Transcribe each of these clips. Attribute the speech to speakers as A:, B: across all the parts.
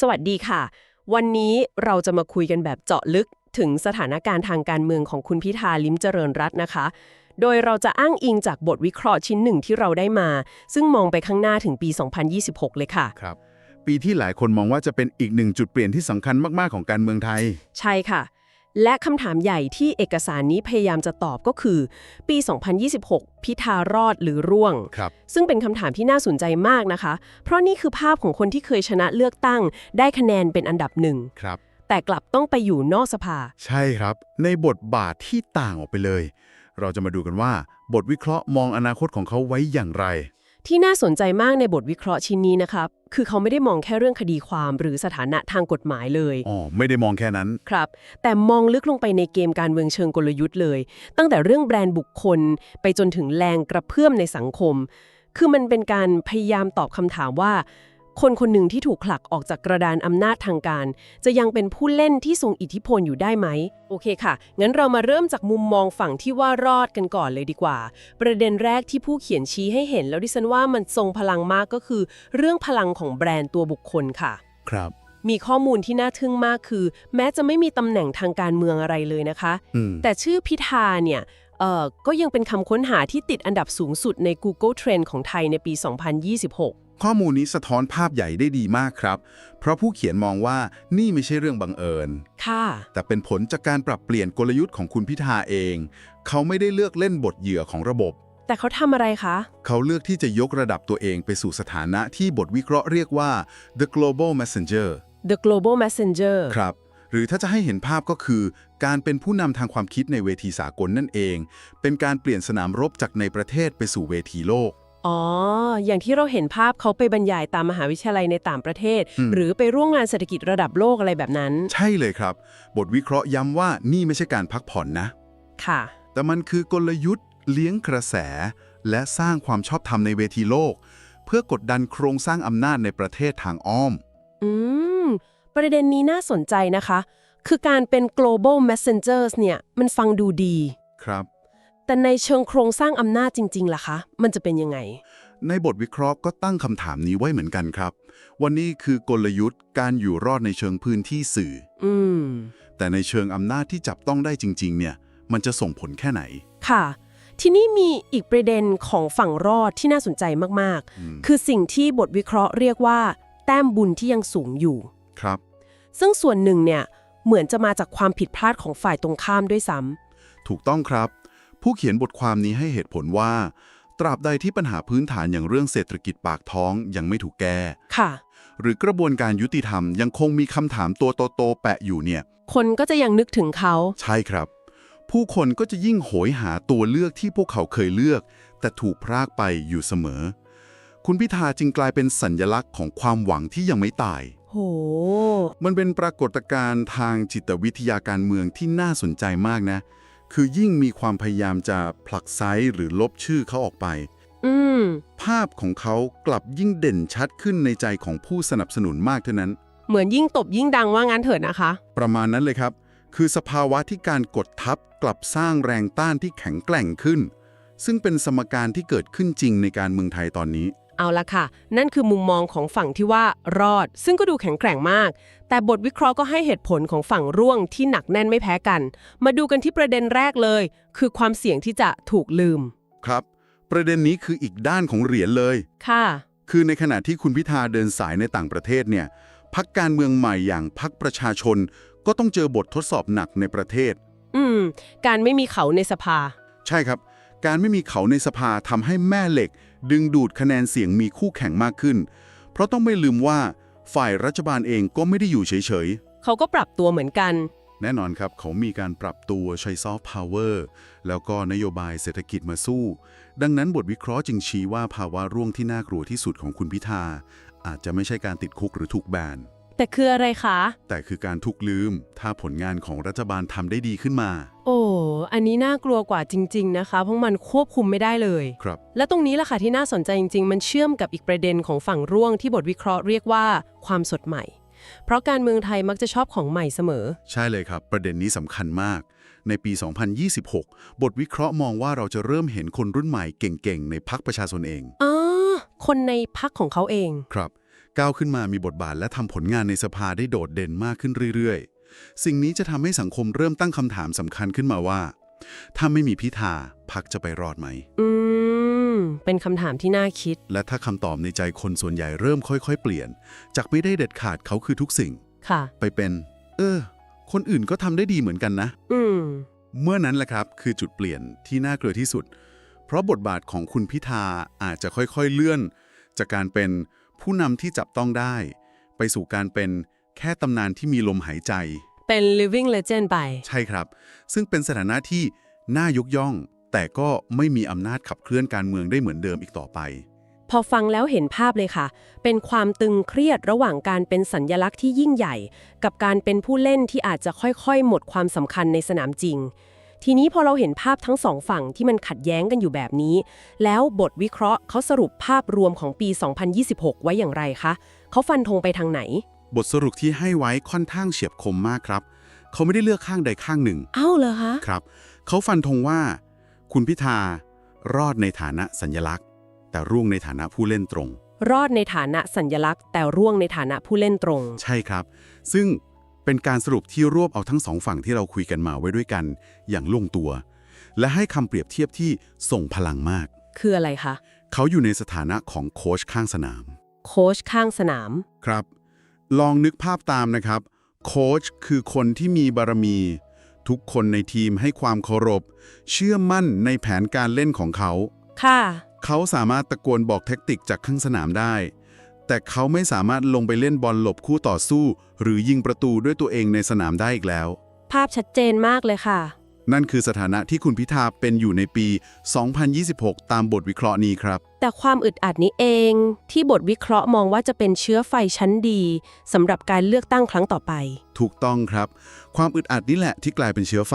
A: สวัสดีค่ะ วันนี้เราจะมาคุยกันแบบเจาะลึกถึงสถานการณ์ทางการเมืองของคุณพิธาลิ้มเจริญรัตน์นะคะ โดยเราจะอ้างอิงจากบทวิเคราะห์ชิ้นหนึ่งที่เราได้มา ซึ่งมองไปข้างหน้าถึงปี 2026 เลยค่ะ
B: ครับ ปีที่หลายคนมองว่าจะเป็นอีกหนึ่งจุดเปลี่ยนที่สำคัญมาก ๆ ของการเมืองไทย
A: ใช่ค่ะ และคำถามใหญ่ที่เอกสารนี้พยายามจะตอบก็คือ ปี 2026 พิธารอดหรือร่วง
B: ครับ
A: ซึ่งเป็นคำถามที่น่าสนใจมากนะคะ เพราะนี่คือภาพของคนที่เคยชนะเลือกตั้ง ได้คะแนนเป็นอันดับหนึ่ง
B: ครับ
A: แต่กลับต้องไปอยู่นอกสภา
B: ใช่ครับ ในบทบาทที่ต่างออกไปเลย เราจะมาดูกันว่า บทวิเคราะห์มองอนาคตของเขาไว้อย่างไร
A: ที่น่าสนใจมากในบทวิเคราะห์ชิ้นนี้นะครับ คือเขาไม่ได้มองแค่เรื่องคดีความหรือสถานะทางกฎหมายเลย
B: อ๋อ ไม่ได้มองแค่นั้น
A: ครับ แต่มองลึกลงไปในเกมการเมืองเชิงกลยุทธ์เลย ตั้งแต่เรื่องแบรนด์บุคคล ไปจนถึงแรงกระเพื่อมในสังคม คือมันเป็นการพยายามตอบคำถามว่า คนคนหนึ่งที่ถูกผลักออกจากกระดานอำนาจทางการ จะยังเป็นผู้เล่นที่ทรงอิทธิพลอยู่ได้ไหม โอเคค่ะ งั้นเรามาเริ่มจากมุมมองฝั่งที่ว่ารอดกันก่อนเลยดีกว่า ประเด็นแรกที่ผู้เขียนชี้ให้เห็นแล้วดิฉันว่ามันทรงพลังมากก็คือ เรื่องพลังของแบรนด์ตัวบุคคลค่ะ
B: ครับ
A: มีข้อมูลที่น่าทึ่งมากคือ แม้จะไม่มีตำแหน่งทางการเมืองอะไรเลยนะคะ
B: อืม
A: แต่ชื่อพิธาเนี่ยเอ่อก็ยังเป็นคำค้นหาที่ติดอันดับสูงสุดใน Google Trend ของไทยในปี 2026
B: ข้อมูลนี้สะท้อนภาพใหญ่ได้ดีมากครับ เพราะผู้เขียนมองว่านี่ไม่ใช่เรื่องบังเอิญ
A: ค่ะ
B: แต่เป็นผลจากการปรับเปลี่ยนกลยุทธ์ของคุณพิธาเอง เขาไม่ได้เลือกเล่นบทเหยื่อของระบบ
A: แต่เขาทำอะไรคะ
B: เขาเลือกที่จะยกระดับตัวเองไปสู่สถานะที่บทวิเคราะห์เรียกว่า the global messenger
A: The Global Messenger
B: ครับ หรือถ้าจะให้เห็นภาพก็คือ การเป็นผู้นำทางความคิดในเวทีสากลนั่นเอง เป็นการเปลี่ยนสนามรบจากในประเทศไปสู่เวทีโลก
A: อ๋อ อย่างที่เราเห็นภาพเขาไปบรรยายตามมหาวิทยาลัยในต่างประเทศ
B: อืม
A: หรือไปร่วมงานเศรษฐกิจระดับโลกอะไรแบบนั้น
B: ใช่เลยครับ บทวิเคราะห์ย้ำว่านี่ไม่ใช่การพักผ่อนนะ
A: ค่ะ
B: แต่มันคือกลยุทธ์ เลี้ยงกระแส และสร้างความชอบธรรมในเวทีโลก เพื่อกดดันโครงสร้างอำนาจในประเทศทางอ้อม
A: อืม ประเด็นนี้น่าสนใจนะคะ คือการเป็น global messengers เนี่ย มันฟังดูดี
B: ครับ
A: แต่ในเชิงโครงสร้างอำนาจจริง ๆ ล่ะคะ มันจะเป็นยังไง
B: ในบทวิเคราะห์ก็ตั้งคำถามนี้ไว้เหมือนกันครับ วันนี้คือกลยุทธ์การอยู่รอดในเชิงพื้นที่สื่อ
A: อืม
B: แต่ในเชิงอำนาจที่จับต้องได้จริง ๆ เนี่ย มันจะส่งผลแค่ไหน
A: ค่ะ ทีนี้มีอีกประเด็นของฝั่งรอดที่น่าสนใจมาก
B: อืม
A: ๆคือสิ่งที่บทวิเคราะห์เรียกว่า แต้มบุญที่ยังสูงอยู่
B: ครับ
A: ซึ่งส่วนหนึ่งเนี่ยเหมือนจะมาจากความผิดพลาดของฝ่ายตรงข้ามด้วยซ้ำ
B: ถูกต้องครับ ผู้เขียนบทความนี้ให้เหตุผลว่า ตราบใดที่ปัญหาพื้นฐานอย่างเรื่องเศรษฐกิจปากท้องยังไม่ถูกแก้
A: ค่ะ
B: หรือกระบวนการยุติธรรมยังคงมีคำถามตัวโตๆแปะอยู่เนี่ย
A: คนก็จะยังนึกถึงเขา
B: ใช่ครับ ผู้คนก็จะยิ่งโหยหาตัวเลือกที่พวกเขาเคยเลือก แต่ถูกพรากไปอยู่เสมอ คุณพิธาจึงกลายเป็นสัญญลักษณ์ของความหวังที่ยังไม่ตาย
A: โห
B: มันเป็นปรากฏการณ์ทางจิตวิทยาการเมืองที่น่าสนใจมากนะ คือยิ่งมีความพยายามจะผลักไซหรือลบชื่อเขาออกไป
A: อืม
B: ภาพของเขากลับยิ่งเด่นชัดขึ้นในใจของผู้สนับสนุนมากเท่านั้น
A: เหมือนยิ่งตบยิ่งดังว่างั้นเถิดนะคะ
B: ประมาณนั้นเลยครับ คือสภาวะที่การกดทับกลับสร้างแรงต้านที่แข็งแกร่งขึ้น ซึ่งเป็นสมการที่เกิดขึ้นจริงในการเมืองไทยตอนนี้
A: เอาละค่ะ นั่นคือมุมมองของฝั่งที่ว่ารอด ซึ่งก็ดูแข็งแกร่งมาก แต่บทวิเคราะห์ก็ให้เหตุผลของฝั่งร่วงที่หนักแน่นไม่แพ้กัน มาดูกันที่ประเด็นแรกเลย คือความเสี่ยงที่จะถูกลืม
B: ครับ ประเด็นนี้คืออีกด้านของเหรียญเลย
A: ค่ะ
B: คือในขณะที่คุณพิธาเดินสายในต่างประเทศเนี่ยพักการเมืองใหม่อย่างพักประชาชน ก็ต้องเจอบททดสอบหนักในประเทศ
A: อืม การไม่มีเขาในสภา
B: ใช่ครับ การไม่มีเขาในสภาทำให้แม่เหล็ก ดึงดูดคะแนนเสียงมีคู่แข่งมากขึ้น เพราะต้องไม่ลืมว่าฝ่ายรัฐบาลเองก็ไม่ได้อยู่เฉย
A: เขาก็ปรับตัวเหมือนกัน
B: ๆแน่นอนครับ เขามีการปรับตัวใช้ซอฟต์พาวเวอร์แล้วก็นโยบายเศรษฐกิจมาสู้ ดังนั้นบทวิเคราะห์จึงชี้ว่าภาวะร่วงที่น่ากลัวที่สุดของคุณพิธาอาจจะไม่ใช่การติดคุกหรือถูกแบน
A: แต่คืออะไรคะ
B: แต่คือการทุกลืม ถ้าผลงานของรัฐบาลทำได้ดีขึ้นมา
A: โอ้ อันนี้น่ากลัวกว่าจริง ๆ นะคะ เพราะมันควบคุมไม่ได้เลย
B: ครับ
A: และตรงนี้แหละค่ะที่น่าสนใจจริง ๆ มันเชื่อมกับอีกประเด็นของฝั่งร่วงที่บทวิเคราะห์เรียกว่าความสดใหม่ เพราะการเมืองไทยมักจะชอบของใหม่เสมอ
B: ใช่เลยครับ ประเด็นนี้สำคัญมาก ในปี 2026 บทวิเคราะห์มองว่าเราจะเริ่มเห็นคนรุ่นใหม่เก่งๆ ในพักประชาชนเอง
A: อ๋อคนในพักของเขาเอง
B: ครับ ก้าวขึ้นมามีบทบาทและทำผลงานในสภาได้โดดเด่นมากขึ้นเรื่อยๆ สิ่งนี้จะทำให้สังคมเริ่มตั้งคำถามสำคัญขึ้นมาว่า ถ้าไม่มีพิธาพักจะไปรอดไหม
A: อืม เป็นคำถามที่น่าคิด
B: และถ้าคำตอบในใจคนส่วนใหญ่เริ่มค่อย ๆ เปลี่ยน จากไม่ได้เด็ดขาดเขาคือทุกสิ่ง
A: ค่ะ
B: ไปเป็น เออ คนอื่นก็ทำได้ดีเหมือนกันนะ
A: อืม
B: เมื่อนั้นแหละครับคือจุดเปลี่ยนที่น่ากลัวที่สุด เพราะบทบาทของคุณพิธาอาจจะค่อยๆเลื่อน จากการเป็น ผู้นำที่จับต้องได้ ไปสู่การเป็นแค่ตำนานที่มีลมหายใจ
A: เป็น living legend ไป
B: ใช่ครับ ซึ่งเป็นสถานะที่น่ายกย่อง แต่ก็ไม่มีอำนาจขับเคลื่อนการเมืองได้เหมือนเดิมอีกต่อไป
A: พอฟังแล้วเห็นภาพเลยค่ะ เป็นความตึงเครียดระหว่างการเป็นสัญญลักษณ์ที่ยิ่งใหญ่ กับการเป็นผู้เล่นที่อาจจะค่อยๆ หมดความสำคัญในสนามจริง ทีนี้พอเราเห็นภาพทั้งสองฝั่งที่มันขัดแย้งกันอยู่แบบนี้ แล้วบทวิเคราะห์เขาสรุปภาพรวมของปี 2026 ไว้อย่างไรคะเขาฟันธงไปทางไหน
B: บทสรุปที่ให้ไว้ค่อนข้างเฉียบคมมากครับ เขาไม่ได้เลือกข้างใดข้างหนึ่ง
A: เอ้าเหรอคะ
B: ครับ เขาฟันธงว่า คุณพิธารอดในฐานะสัญญลักษณ์ แต่ร่วงในฐานะผู้เล่นตรง
A: รอดในฐานะสัญญลักษณ์ แต่ร่วงในฐานะผู้เล่นตรง
B: ใช่ครับ ซึ่ง เป็นการสรุปที่รวบเอาทั้งสองฝั่งที่เราคุยกันมาไว้ด้วยกันอย่างลงตัว และให้คำเปรียบเทียบที่ส่งพลังมาก
A: คืออะไรคะ
B: เขาอยู่ในสถานะของโค้ชข้างสนาม
A: โค้ชข้างสนาม
B: ครับ ลองนึกภาพตามนะครับ โค้ชคือคนที่มีบารมี ทุกคนในทีมให้ความเคารพ เชื่อมั่นในแผนการเล่นของเขา
A: ค่ะ
B: เขาสามารถตะโกนบอกแท็กติกจากข้างสนามได้ แต่เขาไม่สามารถลงไปเล่นบอลหลบคู่ต่อสู้ หรือยิงประตูด้วยตัวเองในสนามได้อีกแล้ว
A: ภาพชัดเจนมากเลยค่ะ
B: นั่นคือสถานะที่คุณพิธาเป็นอยู่ในปี 2026 ตามบทวิเคราะห์นี้ครับ
A: แต่ความอึดอัดนี้เอง ที่บทวิเคราะห์มองว่าจะเป็นเชื้อไฟชั้นดีสำหรับการเลือกตั้งครั้งต่อไป
B: ถูกต้องครับ ความอึดอัดนี่แหละที่กลายเป็นเชื้อไฟ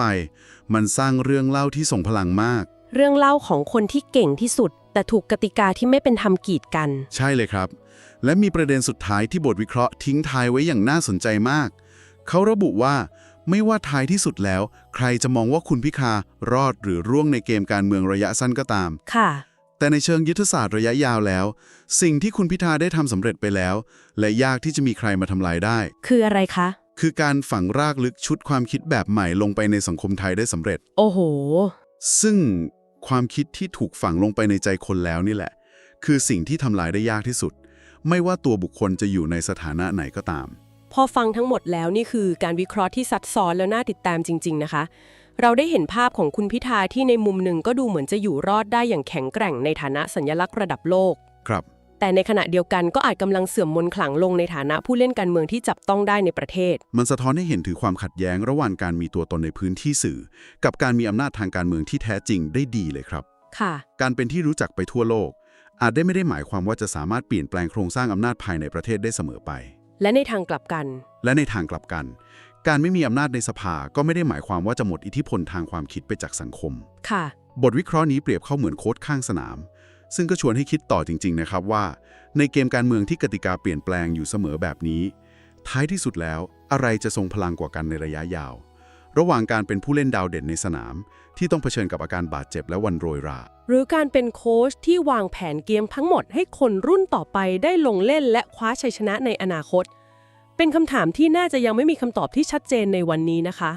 B: มันสร้างเรื่องเล่าที่ส่งพลังมาก
A: เรื่องเล่าของคนที่เก่งที่สุด แต่ถูกกติกาที่ไม่เป็นธรรมกีดกัน
B: ใช่เลยครับ และมีประเด็นสุดท้ายที่บทวิเคราะห์ทิ้งท้ายไว้อย่างน่าสนใจมาก เขาระบุว่าไม่ว่าท้ายที่สุดแล้ว ใครจะมองว่าคุณพิคารอดหรือร่วงในเกมการเมืองระยะสั้นก็ตาม
A: ค่ะ
B: แต่ในเชิงยุทธศาสตร์ระยะยาวแล้ว สิ่งที่คุณพิธาได้ทำสำเร็จไปแล้ว และยากที่จะมีใครมาทำลายได้
A: คืออะไรคะ
B: คือการฝังรากลึกชุดความคิดแบบใหม่ลงไปในสังคมไทยได้สำเร็จ
A: โอ้โห
B: ซึ่ง ความคิดที่ถูกฝังลงไปในใจคนแล้วนี่แหละ คือสิ่งที่ทำลายได้ยากที่สุด ไม่ว่าตัวบุคคลจะอยู่ในสถานะไหนก็ตาม
A: พอฟังทั้งหมดแล้วนี่คือการวิเคราะห์ที่ซับซ้อนแล้วน่าติดตามจริง ๆ นะคะ เราได้เห็นภาพของคุณพิธาที่ในมุมหนึ่งก็ดูเหมือนจะอยู่รอดได้อย่างแข็งแกร่งในฐานะสัญลักษณ์ระดับโลก
B: ครับ
A: แต่ในขณะเดียวกันก็อาจกำลังเสื่อมมนต์ขลังลงในฐานะผู้เล่นการเมืองที่จับต้องได้ในประเทศ
B: มันสะท้อนให้เห็นถึงความขัดแย้งระหว่างการมีตัวตนในพื้นที่สื่อ กับการมีอำนาจทางการเมืองที่แท้จริงได้ดีเลยครับ
A: ค่ะ
B: การเป็นที่รู้จักไปทั่วโลก อาจได้ไม่ได้หมายความว่าจะสามารถเปลี่ยนแปลงโครงสร้างอำนาจภายในประเทศได้เสมอไป
A: และในทางกลับกัน
B: และในทางกลับกัน การไม่มีอำนาจในสภาก็ไม่ได้หมายความว่าจะหมดอิทธิพลทางความคิดไปจากสังคม
A: ค่ะ
B: บทวิเคราะห์นี้เปรียบเข้าเหมือนโค้ดข้างสนาม ซึ่งก็ชวนให้คิดต่อจริง ๆ นะครับว่า ในเกมการเมืองที่กติกาเปลี่ยนแปลงอยู่เสมอแบบนี้ ท้ายที่สุดแล้วอะไรจะทรงพลังกว่ากันในระยะยาว ระหว่างการเป็นผู้เล่นดาวเด่นในสนาม ที่ต้องเผชิญกับอาการบาดเจ็บและวันโรยรา
A: หรือการเป็นโค้ชที่วางแผนเกมทั้งหมดให้คนรุ่นต่อไปได้ลงเล่นและคว้าชัยชนะในอนาคต เป็นคำถามที่น่าจะยังไม่มีคำตอบที่ชัดเจนในวันนี้นะคะ